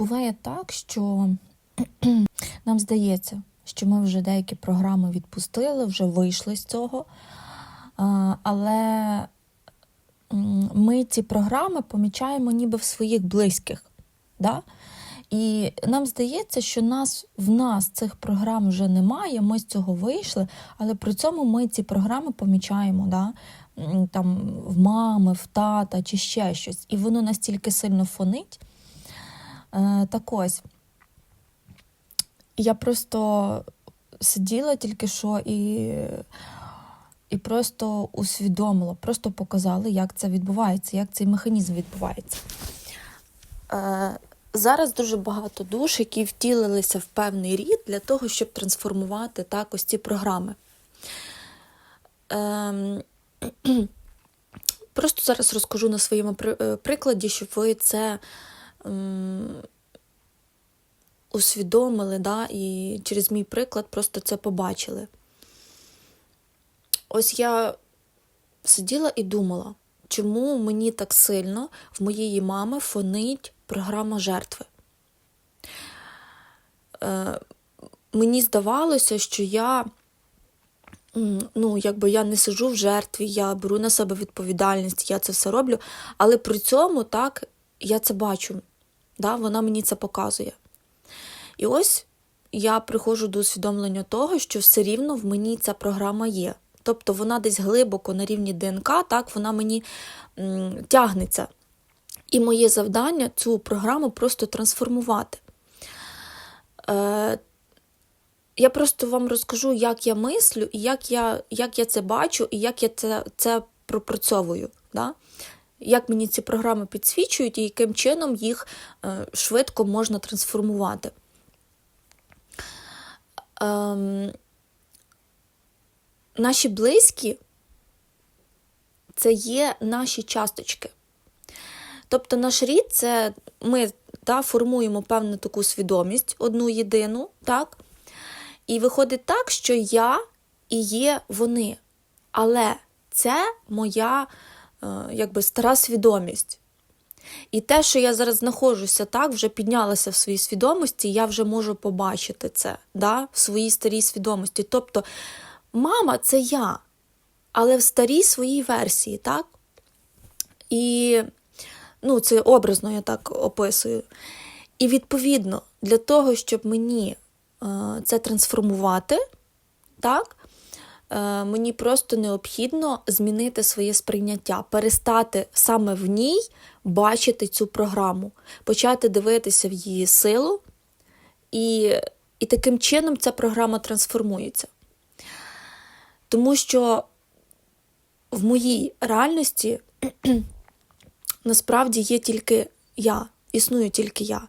буває так, що нам здається, що ми вже деякі програми відпустили, вже вийшли з цього. Але ми ці програми помічаємо ніби в своїх близьких. Да? І нам здається, що нас, в нас цих програм вже немає, ми з цього вийшли, але при цьому ми ці програми помічаємо да? там, в мами, в тата чи ще щось. І воно настільки сильно фонить. Е, так ось, я просто сиділа тільки що і, і просто усвідомила, просто показала, як це відбувається, як цей механізм відбувається. Е, зараз дуже багато душ, які втілилися в певний рід для того, щоб трансформувати так ось ці програми. Ем, Просто зараз розкажу на своєму е, прикладі, щоб ви це усвідомили, да, і через мій приклад просто це побачили. Ось я сиділа і думала, чому мені так сильно в моєї мами фонить програма жертви. Е, мені здавалося, що я ну, якби я не сиджу в жертві, я беру на себе відповідальність, я це все роблю, але при цьому так я це бачу. Да? Вона мені це показує. І ось я приходжу до усвідомлення того, що все рівно в мені ця програма є. Тобто вона десь глибоко на рівні ДНК, так, вона мені м, тягнеться. І моє завдання цю програму просто трансформувати. Е, я просто вам розкажу, як я мислю, і як я як я це бачу, і як я це це пропрацьовую. Да? Як мені ці програми підсвічують, і яким чином їх е, швидко можна трансформувати. Ем, наші близькі це є наші часточки. Тобто наш рід це ми та, формуємо певну таку свідомість, одну єдину, так? І виходить так, що я і є вони. Але це моя е, якби стара свідомість. І те, що я зараз знаходжуся так, вже піднялася в своїй свідомості, я вже можу побачити це да, в своїй старій свідомості. Тобто, мама це я, але в старій своїй версії, так? І ну, це образно я так описую. І відповідно, для того, щоб мені е, це трансформувати, так, мені просто необхідно змінити своє сприйняття, перестати саме в ній бачити цю програму, почати дивитися в її силу, і, і таким чином ця програма трансформується. Тому що в моїй реальності насправді є тільки я, існую тільки я.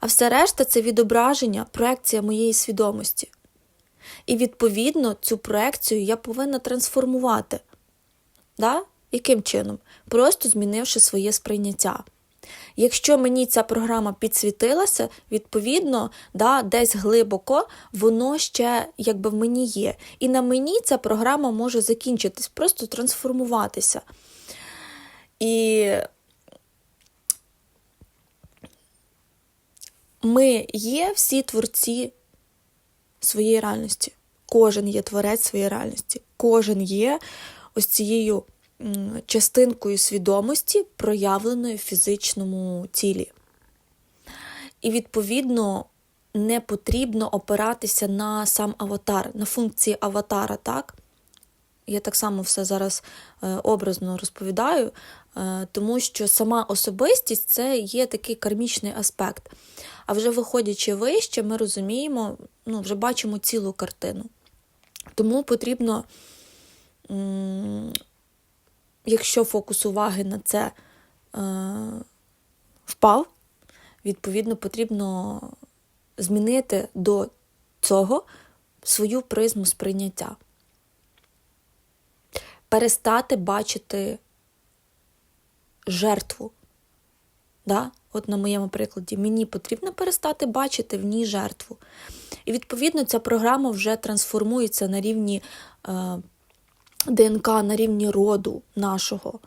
А все решта це відображення, проекція моєї свідомості. І, відповідно, цю проекцію я повинна трансформувати. Да? Яким чином? Просто змінивши своє сприйняття. Якщо мені ця програма підсвітилася, відповідно, да, десь глибоко воно ще якби в мені є. І на мені ця програма може закінчитись, просто трансформуватися. І ми є всі творці своєї реальності. Кожен є творець своєї реальності. Кожен є ось цією частинкою свідомості, проявленої в фізичному тілі. І, відповідно, не потрібно опиратися на сам аватар, на функції аватара, так? Я так само все зараз е, образно розповідаю, тому що сама особистість це є такий кармічний аспект. А вже виходячи вище, ми розуміємо, ну, вже бачимо цілу картину. Тому потрібно, якщо фокус уваги на це е, впав, відповідно, потрібно змінити до цього свою призму сприйняття. Перестати бачити жертву. Да? От на моєму прикладі, мені потрібно перестати бачити в ній жертву. І, відповідно, ця програма вже трансформується на рівні е, ДНК, на рівні роду нашого.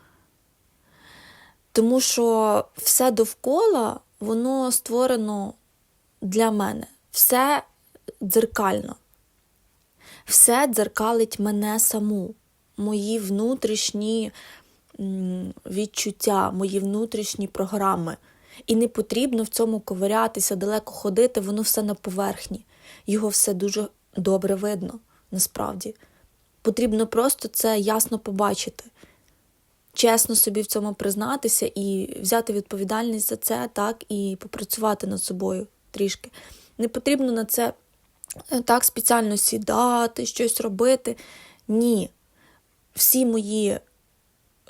Тому що все довкола воно створено для мене. Все дзеркально. Все дзеркалить мене саму, мої внутрішні відчуття, мої внутрішні програми. І не потрібно в цьому ковирятися, далеко ходити, воно все на поверхні. Його все дуже добре видно, насправді. Потрібно просто це ясно побачити, чесно собі в цьому признатися і взяти відповідальність за це, так, і попрацювати над собою трішки. Не потрібно на це е, так спеціально сідати, щось робити. Ні. Всі мої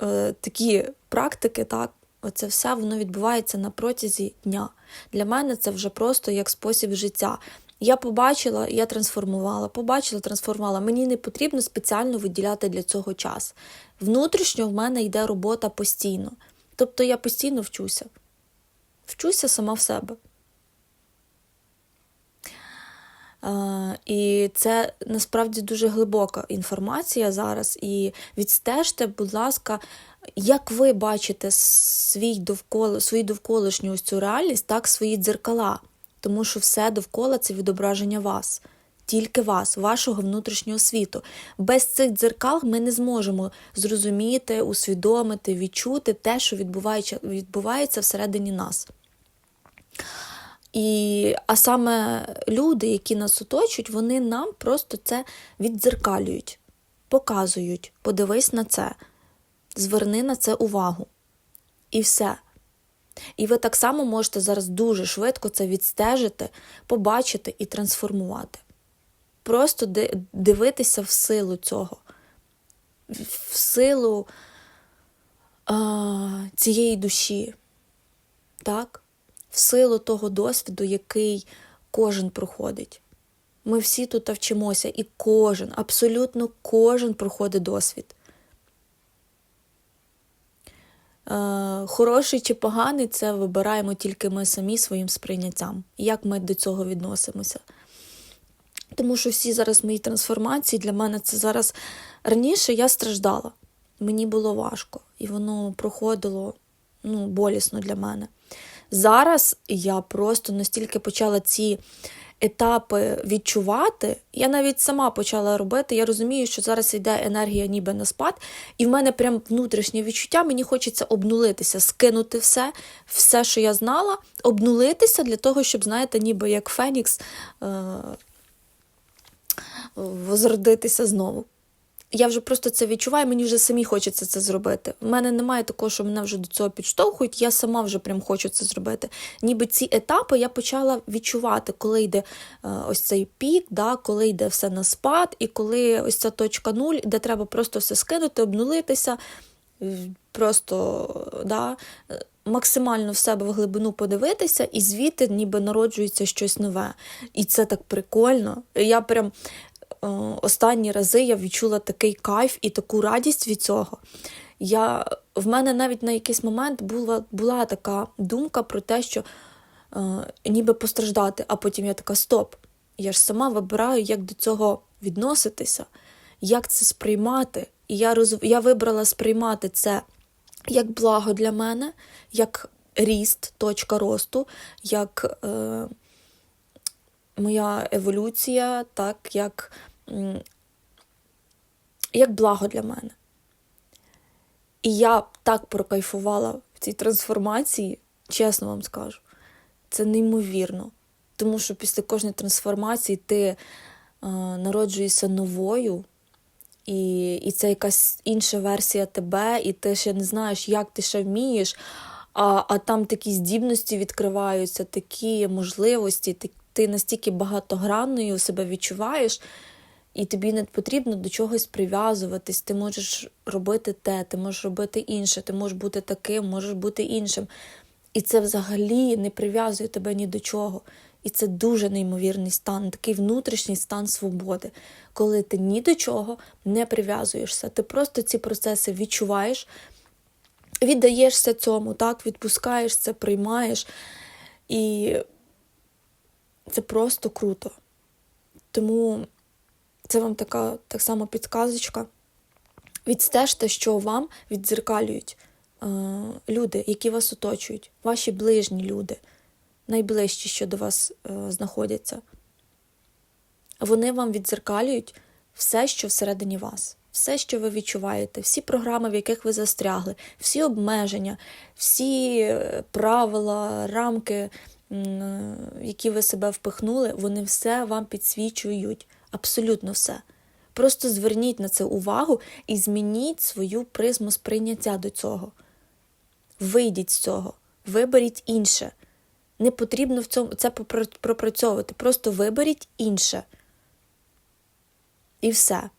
е, такі практики, так, оце все воно відбувається на протязі дня. Для мене це вже просто як спосіб життя. Я побачила, я трансформувала, побачила, трансформувала. Мені не потрібно спеціально виділяти для цього час. Внутрішньо в мене йде робота постійно. Тобто я постійно вчуся. Вчуся сама в себе. Е, І це насправді дуже глибока інформація зараз. І відстежте, будь ласка, як ви бачите свій довкола, свою довколишню ось цю реальність, так, свої дзеркала. Тому що все довкола це відображення вас, тільки вас, вашого внутрішнього світу. Без цих дзеркал ми не зможемо зрозуміти, усвідомити, відчути те, що відбувається, відбувається всередині нас. І, А саме люди, які нас оточують, вони нам просто це віддзеркалюють, показують, подивись на це, зверни на це увагу. І все. І ви так само можете зараз дуже швидко це відстежити, побачити і трансформувати. Просто дивитися в силу цього, в силу а, цієї душі. Так? В силу того досвіду, який кожен проходить. Ми всі тут вчимося, і кожен, абсолютно кожен проходить досвід. Е, хороший чи поганий, це вибираємо тільки ми самі своїм сприйняттям, як ми до цього відносимося. Тому що всі зараз мої трансформації для мене це зараз раніше я страждала, мені було важко, і воно проходило ну, болісно для мене. Зараз я просто настільки почала ці етапи відчувати, я навіть сама почала робити. Я розумію, що зараз йде енергія ніби на спад, і в мене прям внутрішнє відчуття, мені хочеться обнулитися, скинути все, все, що я знала, обнулитися для того, щоб, знаєте, ніби як Фенікс е- возродитися знову. Я вже просто це відчуваю, мені вже самі хочеться це зробити. У мене немає такого, що мене вже до цього підштовхують, я сама вже прям хочу це зробити. Ніби ці етапи я почала відчувати, коли йде е, ось цей пік, да, коли йде все на спад, і коли ось ця точка нуль, де треба просто все скинути, обнулитися, просто да, максимально в себе в глибину подивитися, і звідти ніби народжується щось нове. І це так прикольно. Я прям Е, останні рази я відчула такий кайф і таку радість від цього. Я, В мене навіть на якийсь момент була була така думка про те, що е, ніби постраждати, а потім я така: стоп. Я ж сама вибираю, як до цього відноситися, як це сприймати. І я роз... я вибрала сприймати це як благо для мене, як ріст, точка росту, як е, моя еволюція, так, як як благо для мене. І я так прокайфувала в цій трансформації, чесно вам скажу, це неймовірно. Тому що після кожної трансформації ти е, народжуєшся новою, і і це якась інша версія тебе, і ти ще не знаєш, як ти ще вмієш, а а там такі здібності відкриваються, такі можливості, ти, ти настільки багатогранною себе відчуваєш і тобі не потрібно до чогось прив'язуватись. Ти можеш робити те, ти можеш робити інше, ти можеш бути таким, можеш бути іншим. І це взагалі не прив'язує тебе ні до чого. І це дуже неймовірний стан, такий внутрішній стан свободи, коли ти ні до чого не прив'язуєшся. Ти просто ці процеси відчуваєш, віддаєшся цьому, так, відпускаєш це, приймаєш. І це просто круто. Тому це вам така так само підказочка. Відстежте, що вам віддзеркалюють е, люди, які вас оточують, ваші ближні люди, найближчі, що до вас е, знаходяться, вони вам відзеркалюють все, що всередині вас, все, що ви відчуваєте, всі програми, в яких ви застрягли, всі обмеження, всі е, правила, рамки, е, які ви себе впихнули, вони все вам підсвічують. Абсолютно все. Просто зверніть на це увагу і змініть свою призму сприйняття до цього. Вийдіть з цього, виберіть інше. Не потрібно в цьому це пропрацьовувати. Просто виберіть інше. І все.